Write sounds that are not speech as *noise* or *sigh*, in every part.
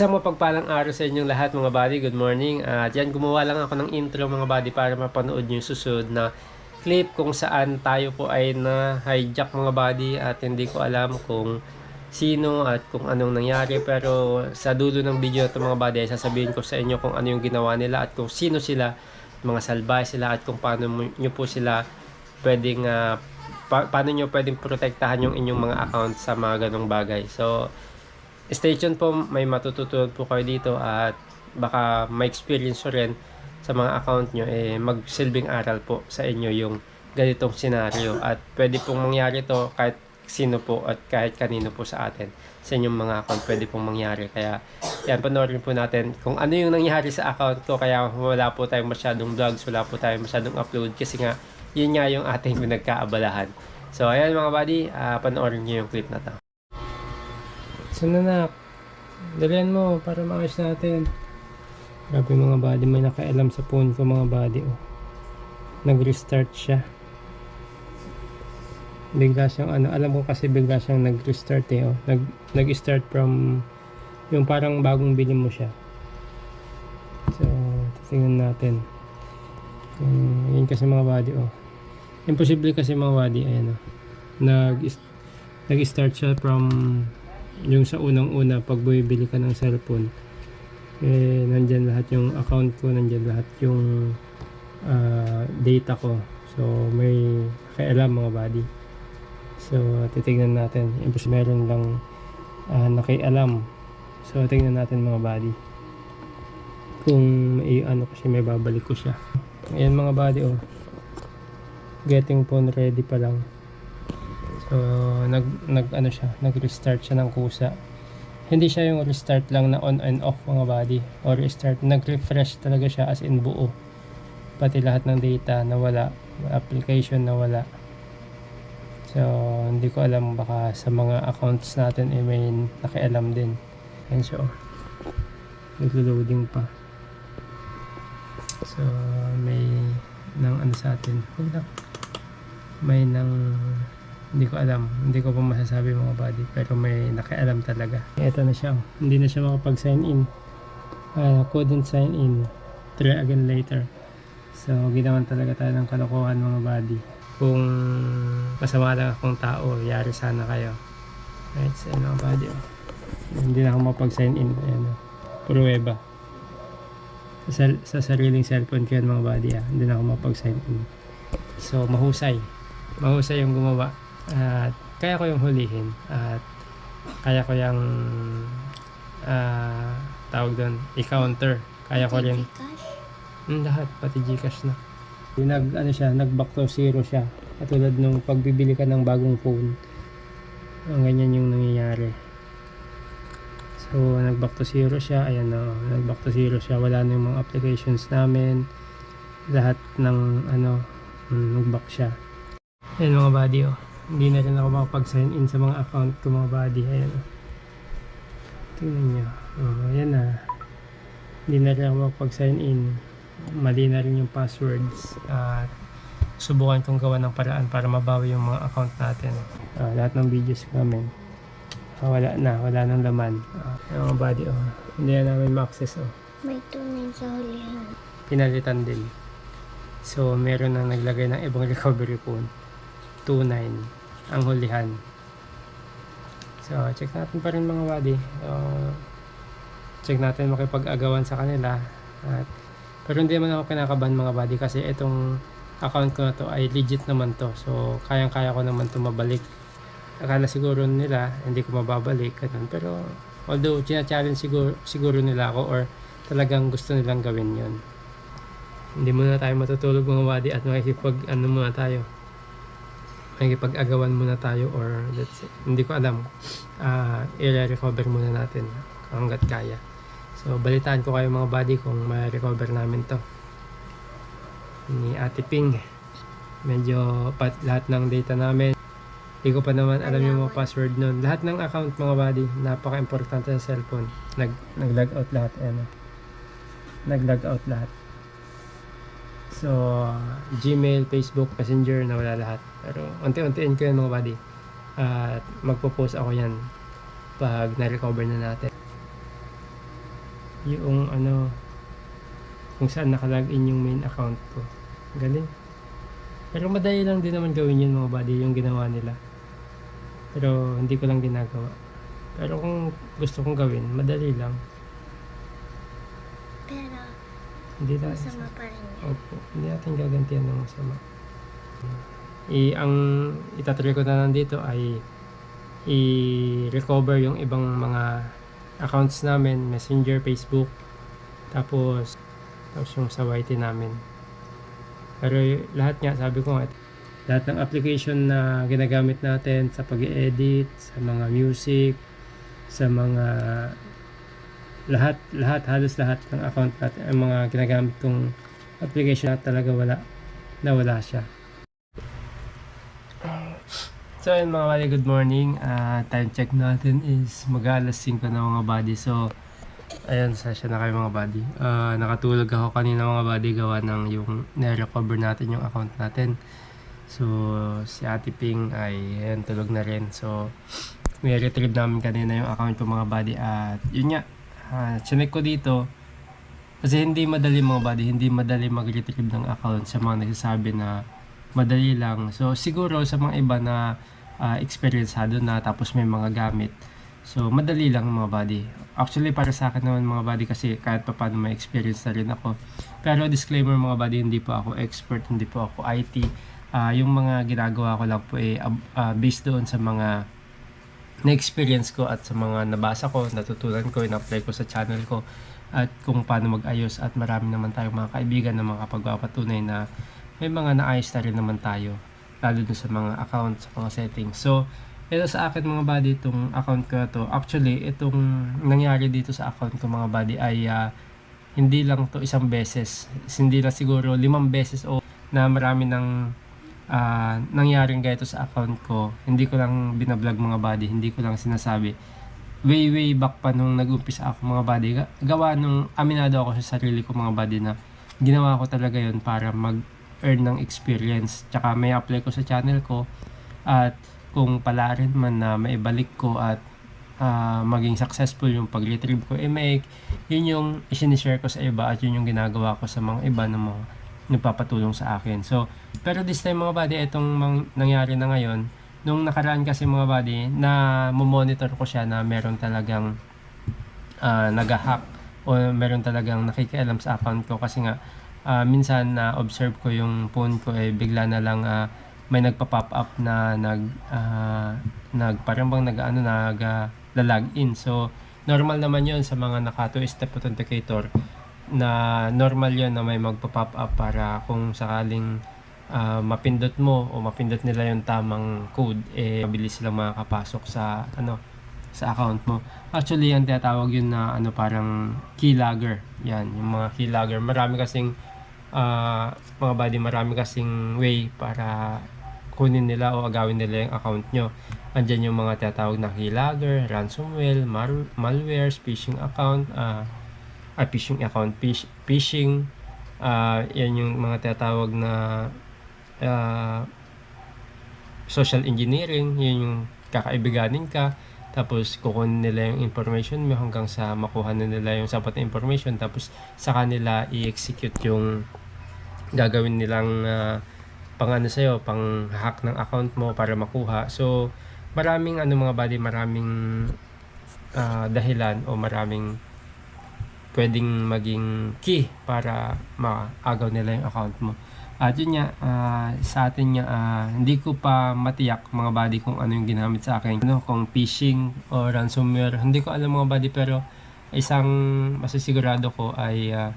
Isang mapagpalang araw sa inyong lahat mga buddy. Good morning. At yan, gumawa lang ako ng intro mga buddy para mapanood nyo yung susunod na clip kung saan tayo po ay na-hijack mga buddy at hindi ko alam kung sino at kung anong nangyari pero sa dulo ng video ito mga buddy sasabihin ko sa inyo kung ano yung ginawa nila at kung sino sila mga salbay sila at kung paano nyo po sila pwedeng ah, pa- paano nyo pwedeng protektahan yung inyong mga account sa mga ganong bagay so stay tuned po, may matututunan po kayo dito at baka may experience rin sa mga account nyo, eh, magsilbing aral po sa inyo yung ganitong senaryo. At pwede pong mangyari to kahit sino po at kahit kanino po sa atin. Sa inyong mga account, pwede pong mangyari. Kaya, yan, panoorin po natin kung ano yung nangyari sa account ko. Kaya wala po tayong masyadong vlogs, wala po tayong masyadong upload. Kasi nga, yun nga yung ating pinagkaabalahan. So, ayan mga buddy, ah, panoorin nyo yung clip na to. Sunanak, dalihan mo para maayos natin. Grabe mga buddy, may nakailam sa phone ko mga buddy. Oh. Nag-restart siya. Bigla siyang ano, alam ko kasi bigla siyang nag-restart eh. Oh. Nag, nag-start from yung parang bagong bili mo siya. So, titingnan natin. Kung, yun kasi mga buddy oh. Imposible kasi mga buddy, ayan oh. Nag, nag-start siya from yung sa unang-una pag bumibili ka ng cellphone eh nandyan lahat yung account ko nandyan lahat yung ah, data ko. So may kailan mga buddy. So titignan natin. Impos meron lang ah, nakialam. So tignan natin mga buddy kung may ano kasi may babalik ko siya. Ayan mga buddy oh. Getting phone ready pa lang So, nag, nag ano siya, nag-restart siya ng kusa. Hindi siya yung restart lang na on and off mga body or restart, nag-refresh talaga siya as in buo. Pati lahat ng data nawala, application nawala. So, hindi ko alam baka sa mga accounts natin eh may nakialam din. Yan siya oh. Naglo-loading pa. So, may nang ano sa atin. May nang hindi ko alam. Hindi ko pa masasabi mga buddy. Pero may nakialam talaga. Ito na siya. oh. Hindi na siya makapag-sign in. Uh, couldn't sign in. Try again later. So, ginawan talaga tayo ng kalokohan mga buddy. Kung masama lang akong tao, yari sana kayo. Right, so mga buddy. oh. Hindi na ako makapag-sign in. Ayan, oh. Pruweba. Sa, sa sariling cellphone ko yan mga buddy. Ah. Hindi na ako makapag-sign in. So, mahusay. Mahusay yung gumawa. At kaya ko yung hulihin. At kaya ko yung ah, tawag doon, i-counter. Kaya ko rin. Hmm, lahat, pati Gcash na. Nag, ano siya, nag back to zero siya. Katulad nung pagbibili ka ng bagong phone. Ang ganyan yung nangyayari. So, nag back to zero siya. Ayan na, nag back to zero siya. Wala na yung mga applications namin. Lahat ng, ano, mm, nag back siya. Ayan mga buddy, oh. Hindi na rin ako makapag-sign in sa mga account ko mga buddy. Ayan. Tingnan nyo. Oh, ayan na. Hindi na rin ako makapag-sign in. Mali na rin yung passwords. At subukan kong gawa ng paraan para mabawi yung mga account natin. Ah, lahat ng videos namin. Ah, wala na. Wala nang laman. Ah, ayan mga buddy, oh. Hindi na namin ma-access, oh May tunay sa hulihan. pinalitan din. So, meron na naglagay ng ibang recovery phone. 2.9 ang hulihan. So, check natin pa rin mga buddy. So, check natin makipag-agawan sa kanila. At, pero hindi naman ako kinakabahan mga buddy kasi itong account ko na to ay legit naman to. So, kayang-kaya ko naman to mabalik. Akala siguro nila, hindi ko mababalik. Ganun. Pero, although, challenge siguro, siguro nila ako or talagang gusto nilang gawin yon hindi muna tayo matutulog mga wadi at makikipag ano muna tayo makikipag-agawan muna tayo or let's say, hindi ko alam. Uh, i-recover muna natin hanggat kaya. So balitaan ko kayo mga buddy kung ma-recover namin to. Ni Ate Ping. Medyo pat lahat ng data namin. Hindi ko pa naman alam yung mga password nun. Lahat ng account mga buddy napaka-importante sa cellphone. Nag, nag-log out lahat ano nag-log out lahat. So, Gmail, Facebook, Messenger, nawala lahat. Pero, unti-untiin ko yan mga buddy. At magpo-post ako yan pag na-recover na natin. yung ano kung saan nakalagin yung main account ko. Galing. Pero madali lang din naman gawin yun mga buddy, yung ginawa nila. Pero hindi ko lang ginagawa. Pero kung gusto kong gawin, madali lang. Pero Hindi na, masama pa rin yan. Opo, hindi natin gagantihan ng masama. I, ang itatry ko na nandito ay i-recover yung ibang mga accounts namin, Messenger, Facebook, tapos tapos yung sa YT namin. Pero lahat nga, sabi ko nga, lahat ng application na ginagamit natin sa pag edit sa mga music, sa mga lahat, lahat, halos lahat ng account natin, ang mga ginagamit kong application na talaga wala, nawala siya. So ayun mga buddy, good morning. Ah, time check natin is mag-alas 5 na mga buddy. So, ayun, sasya na kayo mga buddy. Ah, nakatulog ako kanina mga buddy gawa ng yung na-recover natin yung account natin. So, si Ate Ping ay ayan, tulog na rin. So, may retrieve namin kanina yung account ko mga buddy. At yun nga, ah, chinek ko dito. Kasi hindi madali mga buddy, hindi madali mag-retrieve ng account sa mga nagsasabi na madali lang. So siguro sa mga iba na uh, experiencado na tapos may mga gamit. So madali lang mga buddy. Actually para sa akin naman mga buddy kasi kahit pa paano may experience na rin ako. Pero disclaimer mga buddy, hindi po ako expert, hindi po ako IT. Ah, yung mga ginagawa ko lang po eh ab- ah, based doon sa mga na-experience ko at sa mga nabasa ko, natutunan ko, in-apply ko sa channel ko at kung paano mag-ayos at marami naman tayong mga kaibigan na makapagpapatunay na may mga naayos na rin naman tayo lalo dun sa mga account, sa mga settings. So, ito sa akin mga buddy, itong account ko to. Actually, itong nangyari dito sa account ko mga buddy ay ah, hindi lang to isang beses. Hindi lang siguro limang beses o na marami ng ah, nangyaring ganito sa account ko. Hindi ko lang binablog mga buddy, hindi ko lang sinasabi. Way way back pa nung nag-umpisa ako mga buddy, ga- gawa nung aminado ako sa sarili ko mga buddy na ginawa ko talaga yon para mag-earn ng experience. Tsaka may apply ko sa channel ko at kung pala rin man na maibalik ko at ah, maging successful yung pag-retrieve ko, may, yun yung isinishare ko sa iba at yun yung ginagawa ko sa mga iba na mga nagpapatulong sa akin. So, pero this time mga buddy, itong nangyari na ngayon, nung nakaraan kasi mga buddy, na monitor ko siya na meron talagang uh, nag-hack o meron talagang nakikialam sa account ko kasi nga ah, minsan na observe ko yung phone ko eh bigla na lang ah, may nagpa-pop up na nag ah, nag parang bang nag ano nag ah, lalagin. So normal naman 'yon sa mga naka two step authenticator na normal 'yon na may magpa-pop up para kung sakaling ah, mapindot mo o mapindot nila yung tamang code eh mabilis silang makakapasok sa ano sa account mo. Actually, yan tinatawag yun na ano parang keylogger. Yan, yung mga keylogger. Marami kasing ah, mga buddy, marami kasing way para kunin nila o agawin nila yung account nyo. Andyan yung mga tinatawag na keylogger, ransomware, mar- malware, phishing account, ah ah, phishing account, phish- phishing, ah, yan yung mga tinatawag na ah, social engineering, yun yung kakaibiganin ka, tapos kukunin nila yung information mo hanggang sa makuha na nila yung sapat na information, tapos sa kanila i-execute yung gagawin nilang ah, pang ano sa'yo, pang hack ng account mo para makuha. So, maraming ano mga buddy, maraming ah, dahilan o maraming pwedeng maging key para maagaw nila yung account mo. At yun nga, ah, sa atin nga, ah, hindi ko pa matiyak mga buddy kung ano yung ginamit sa akin. Ano, kung phishing o ransomware, hindi ko alam mga buddy pero isang masisigurado ko ay ah,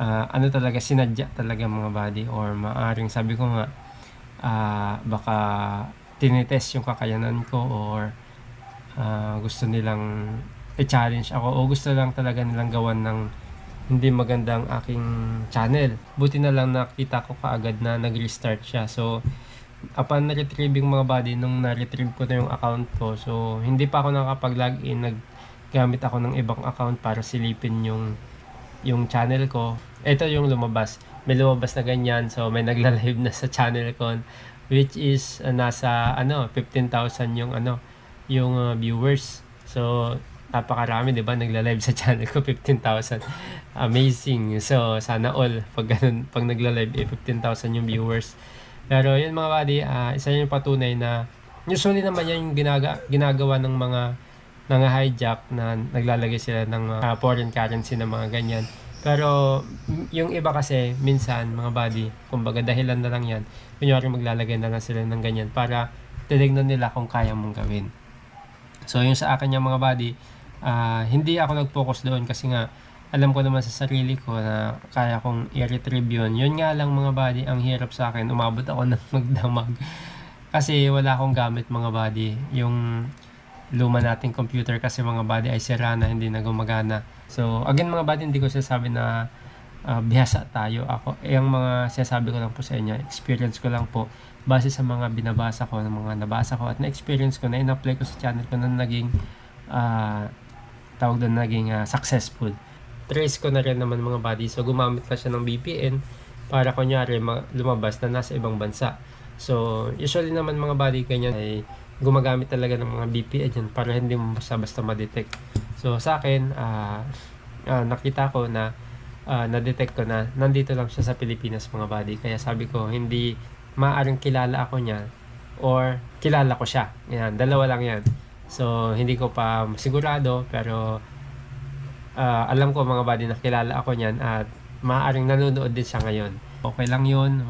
ah, ano talaga, sinadya talaga mga buddy or maaring sabi ko nga, ah, baka tinetest yung kakayanan ko or ah, gusto nilang i-challenge ako o gusto lang talaga nilang gawan ng hindi magandang aking channel. Buti na lang nakita ko kaagad na nag-restart siya. So, upon na-retrieving mga buddy, nung na-retrieve ko na yung account ko, so, hindi pa ako nakapag-login, naggamit ako ng ibang account para silipin yung yung channel ko. Ito yung lumabas. May lumabas na ganyan, so may *laughs* nagla-live na sa channel ko which is uh, nasa ano 15,000 yung ano yung uh, viewers. So napakarami, di ba? Nagla-live sa *laughs* channel ko, 15,000. Amazing. So, sana all, pag, ganun, pag nagla-live, eh, 15,000 yung viewers. Pero yun mga buddy, ah, isa yun yung patunay na usually naman yan yung ginaga, ginagawa ng mga mga hijack na naglalagay sila ng ah, foreign currency na mga ganyan. Pero yung iba kasi minsan mga buddy, kumbaga dahilan na lang yan, kunyari maglalagay na lang sila ng ganyan para titignan nila kung kaya mong gawin. So yung sa akin yung mga buddy, ah, hindi ako nag-focus doon kasi nga alam ko naman sa sarili ko na kaya kong i-retrieve yun. Yun nga lang mga buddy, ang hirap sa akin, umabot ako *laughs* ng magdamag. Kasi wala akong gamit mga buddy. Yung luma nating computer kasi mga buddy ay sira na, hindi na gumagana. So again mga buddy, hindi ko sinasabi na ah, bihasa tayo. Ako, eh, ang mga sinasabi ko lang po sa inyo, experience ko lang po base sa mga binabasa ko, ng mga nabasa ko at na-experience ko na in-apply ko sa channel ko na naging ah, tawag doon naging ah, successful. Trace ko na rin naman mga buddy. So gumamit na siya ng VPN para kunyari ma- lumabas na nasa ibang bansa. So usually naman mga buddy ganyan ay gumagamit talaga ng mga VPN yan para hindi mo basta-basta ma-detect. So sa akin, ah, ah, nakita ko na ah, na-detect ko na nandito lang siya sa Pilipinas mga buddy. Kaya sabi ko, hindi maaaring kilala ako niya or kilala ko siya. Yan, dalawa lang yan. So, hindi ko pa sigurado pero ah, alam ko mga buddy na kilala ako niyan at maaaring nanonood din siya ngayon. Okay lang yun.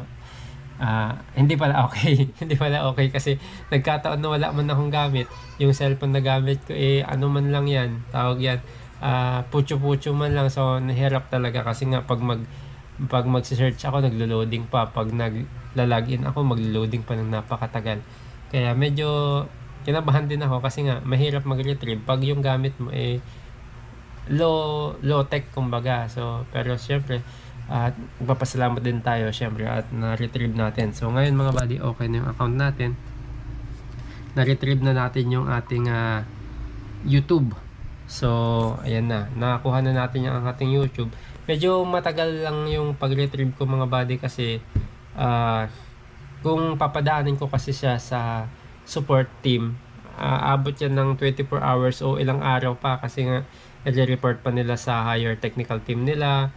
Ah, hindi pala okay. *laughs* hindi pala okay kasi nagkataon na wala man akong gamit. Yung cellphone na gamit ko eh ano man lang yan. Tawag yan. ah pucho-pucho man lang. So nahirap talaga kasi nga pag mag pag mag-search ako naglo-loading pa. Pag nagla-login ako maglo-loading pa ng napakatagal. Kaya medyo kinabahan din ako kasi nga mahirap mag-retrieve pag yung gamit mo eh low low tech kumbaga. So pero syempre at magpapasalamat din tayo syempre at na-retrieve natin. So ngayon mga buddy, okay na yung account natin. Na-retrieve na natin yung ating ah, YouTube. So ayan na, nakakuha na natin yung ating YouTube. Medyo matagal lang yung pag-retrieve ko mga buddy kasi ah, kung papadaanin ko kasi siya sa support team, ah, abot yan ng 24 hours o ilang araw pa kasi nga i-report pa nila sa higher technical team nila.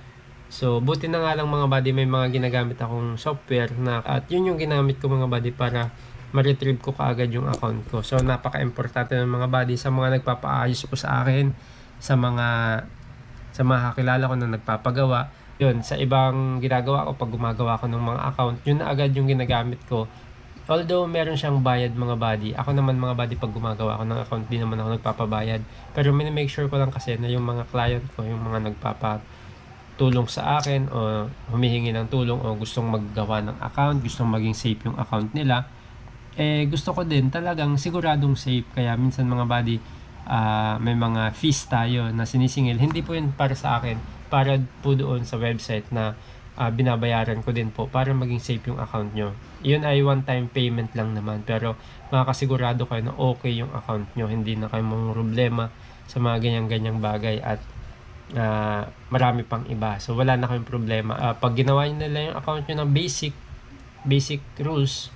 So, buti na nga lang mga buddy, may mga ginagamit akong software na at yun yung ginamit ko mga buddy para ma-retrieve ko kaagad yung account ko. So, napaka-importante ng mga buddy sa mga nagpapaayos po sa akin, sa mga sa mga kakilala ko na nagpapagawa. Yun, sa ibang ginagawa ko pag gumagawa ko ng mga account, yun na agad yung ginagamit ko. Although meron siyang bayad mga buddy, ako naman mga buddy pag gumagawa ako ng account, di naman ako nagpapabayad. Pero make sure ko lang kasi na yung mga client ko, yung mga nagpapa tulong sa akin o humihingi ng tulong o gustong maggawa ng account, gustong maging safe yung account nila, eh gusto ko din talagang siguradong safe. Kaya minsan mga buddy, ah, may mga fees tayo na sinisingil. Hindi po yun para sa akin, para po doon sa website na ah, binabayaran ko din po para maging safe yung account nyo. Yun ay one-time payment lang naman. Pero makakasigurado kayo na okay yung account nyo. Hindi na kayo mga problema sa mga ganyan-ganyang bagay at ah, marami pang iba. So wala na kayong problema. Ah, pag ginawa nyo nila yung account nyo ng basic, basic rules,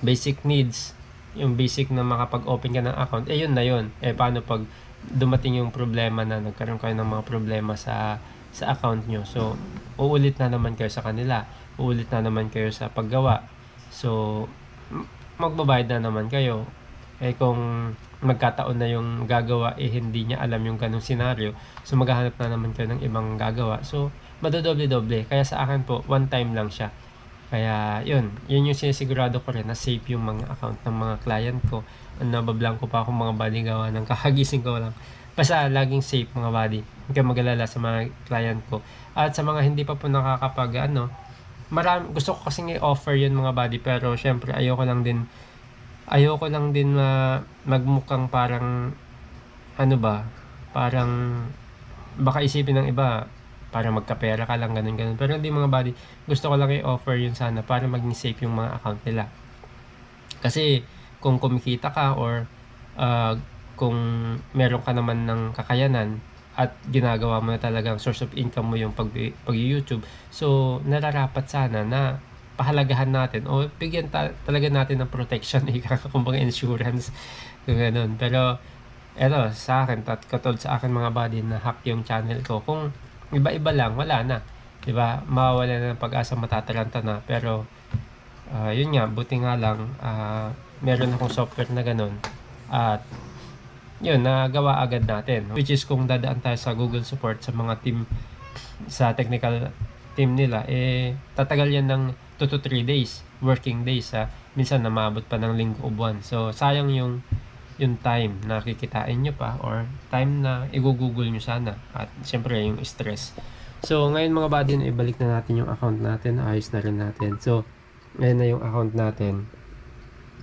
basic needs, yung basic na makapag-open ka ng account, eh yun na yun. Eh paano pag dumating yung problema na nagkaroon kayo ng mga problema sa sa account nyo. So, uulit na naman kayo sa kanila. Uulit na naman kayo sa paggawa. So, magbabayad na naman kayo. Eh kung magkataon na yung gagawa eh hindi niya alam yung ganong senaryo. So maghahanap na naman kayo ng ibang gagawa. So madodoble-doble. Kaya sa akin po, one time lang siya. Kaya yun, yun yung sinisigurado ko rin na safe yung mga account ng mga client ko. Ano, nabablang ko pa akong mga body gawa ng *laughs* kakagising ko lang. Basta laging safe mga body. Huwag kayong mag-alala sa mga client ko. At sa mga hindi pa po nakakapag ano, marami, gusto ko kasing i-offer yun mga body pero syempre ayoko lang din ayoko lang din na magmukhang parang ano ba parang baka isipin ng iba para magkapera ka lang ganun ganun. Pero hindi mga body gusto ko lang i-offer yun sana para maging safe yung mga account nila. Kasi kung kumikita ka or ah, kung meron ka naman ng kakayanan at ginagawa mo na talagang source of income mo yung pag, pag YouTube so nararapat sana na pahalagahan natin o bigyan ta- talaga natin ng protection *laughs* ika kumbaga insurance kung ganun pero eto sa akin, at katulad sa akin mga buddy na hack yung channel ko. Kung iba-iba lang, wala na. 'Di ba? Mawawala na ng pag-asa, matatalanta na. Pero ah, yun nga, buti nga lang ah, meron akong software na ganun. At yun, nagawa agad natin. Which is kung dadaan tayo sa Google support sa mga team sa technical team nila, eh, tatagal yan ng 2 to 3 days, working days, ha. Minsan namabot pa ng linggo o buwan. So, sayang yung yung time na kikitain nyo pa or time na i-google nyo sana at siyempre yung stress. So, ngayon mga na ibalik na natin yung account natin. Ayos na rin natin. So, ngayon na yung account natin.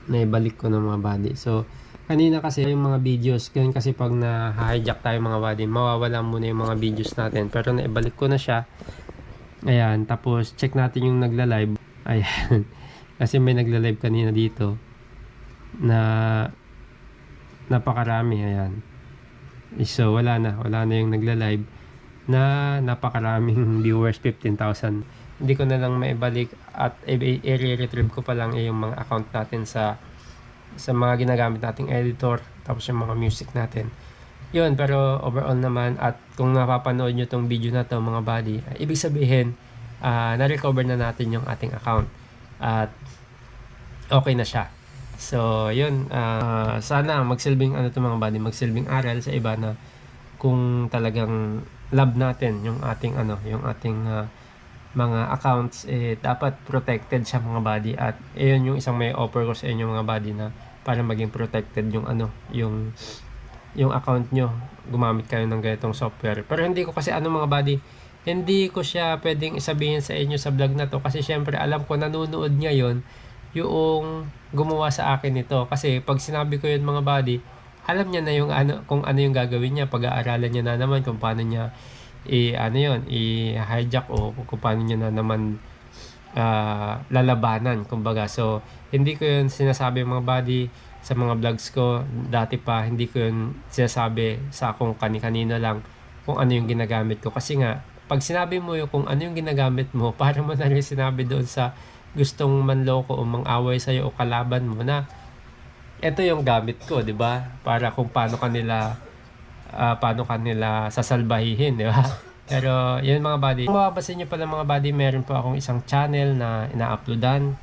Naibalik ko ng mga buddy. So, kanina kasi yung mga videos, ganyan kasi pag na-hijack tayo mga buddy, mawawala muna yung mga videos natin. Pero naibalik ko na siya. Ayan, tapos check natin yung nagla-live. Ayan. *laughs* kasi may nagla-live kanina dito na napakarami. Ayan. So, wala na. Wala na yung nagla-live na napakaraming *laughs* viewers, 15,000. Hindi ko na lang maibalik at i-retrieve ko pa lang eh, yung mga account natin sa sa mga ginagamit nating editor tapos yung mga music natin. Yun, pero overall naman at kung napapanood nyo tong video na to mga buddy, ibig sabihin ah, na-recover na natin yung ating account at okay na siya. So, yun, ah, sana magsilbing ano to mga buddy, magsilbing aral sa iba na kung talagang love natin yung ating ano, yung ating ah, mga accounts eh dapat protected siya mga buddy at ayun yung isang may offer ko sa inyo mga buddy na para maging protected yung ano, yung yung account nyo gumamit kayo ng ganitong software. Pero hindi ko kasi ano mga buddy, hindi ko siya pwedeng isabihin sa inyo sa vlog na to kasi syempre alam ko nanonood niya yon yung gumawa sa akin ito. Kasi pag sinabi ko yun mga buddy, alam niya na yung ano, kung ano yung gagawin niya. Pag-aaralan niya na naman kung paano niya i ano yun, i-hijack o kung paano niya na naman ah, lalabanan kumbaga. So, hindi ko yun sinasabi mga buddy sa mga vlogs ko dati pa hindi ko yun sinasabi sa kung kani-kanino lang kung ano yung ginagamit ko kasi nga pag sinabi mo yung kung ano yung ginagamit mo *laughs* para mo na rin sinabi doon sa gustong manloko o mang-away sa'yo o kalaban mo na ito yung gamit ko, di ba? Para kung paano kanila ah, paano kanila sasalbahihin, di ba? *laughs* Pero yun mga buddy. Kung mababasin nyo pala mga buddy, meron po akong isang channel na ina-uploadan.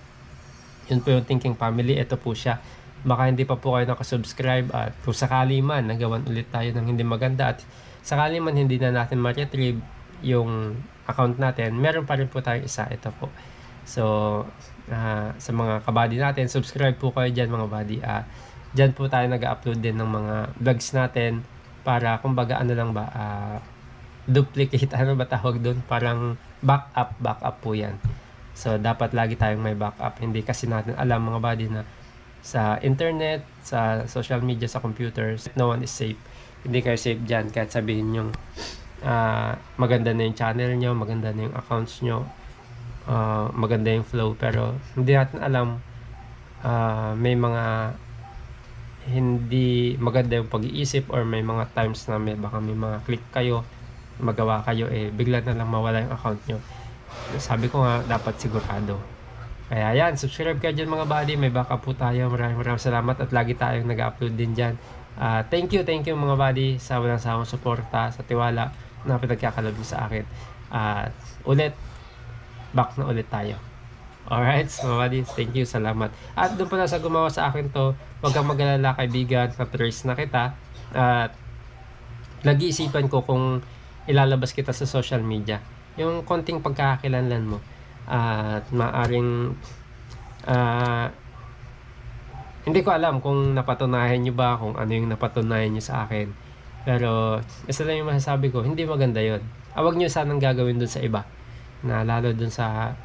Yun po yung Thinking Family. Ito po siya. Baka hindi pa po kayo nakasubscribe at kung sakali man nagawan ulit tayo ng hindi maganda at sakali man hindi na natin ma-retrieve yung account natin, meron pa rin po tayo isa. Ito po. So, ah, sa mga kabady natin, subscribe po kayo dyan mga buddy. Ah, dyan po tayo nag-upload din ng mga vlogs natin para kumbaga ano lang ba, ah, duplicate, *laughs* ano ba tawag doon? Parang backup, backup po yan. So, dapat lagi tayong may backup. Hindi kasi natin alam mga buddy na sa internet, sa social media, sa computers, no one is safe. Hindi kayo safe dyan. Kahit sabihin yung ah, maganda na yung channel nyo, maganda na yung accounts nyo, ah, maganda yung flow. Pero hindi natin alam ah, may mga hindi maganda yung pag-iisip or may mga times na may baka may mga click kayo magawa kayo eh bigla na lang mawala yung account nyo. Sabi ko nga dapat sigurado. Kaya yan subscribe kayo dyan mga buddy. May backup po tayo. Maraming maraming salamat at lagi tayong nag-upload din dyan. Ah, thank you thank you mga buddy sa walang sawang suporta sa tiwala na pinagkakalab niyo sa akin at ulit back na ulit tayo Alright, so buddy, thank you, salamat. At doon pala sa gumawa sa akin to, huwag kang mag-alala kaibigan, na-trace na kita. At nag-iisipan ko kung ilalabas kita sa social media. Yung konting pagkakakilanlan mo. At maaring ah, hindi ko alam kung napatunayan nyo ba, kung ano yung napatunayan nyo sa akin. Pero, isa lang yung masasabi ko, hindi maganda yon. Awag nyo sanang gagawin dun sa iba. Na lalo dun sa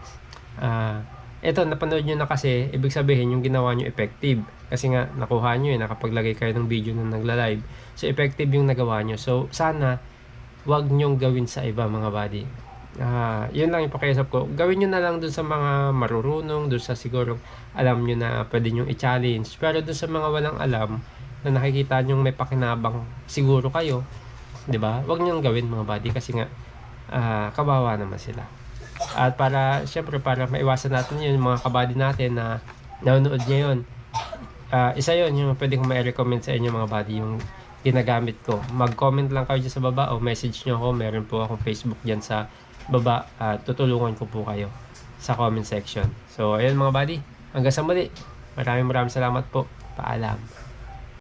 ah eto napanood nyo na kasi ibig sabihin yung ginawa nyo effective. Kasi nga nakuha nyo eh nakapaglagay kayo ng video na nagla-live. So effective yung nagawa nyo. So sana wag nyong gawin sa iba mga buddy. Ah, yun lang yung pakiusap ko. Gawin nyo na lang dun sa mga marurunong dun sa siguro alam nyo na pwede nyo i-challenge. Pero dun sa mga walang alam na nakikita nyo may pakinabang siguro kayo 'di ba wag nyo gawin mga buddy kasi nga ah, kawawa naman sila at para, syempre, para maiwasan natin yun, mga kabady natin na nanonood ngayon. ah isa yun, yung pwede kong may-recommend sa inyo mga buddy, yung ginagamit ko. Mag-comment lang kayo dyan sa baba o message nyo ako. Meron po akong Facebook dyan sa baba at tutulungan ko po kayo sa comment section. So, ayun mga buddy. Hanggang sa muli. Maraming maraming salamat po. Paalam.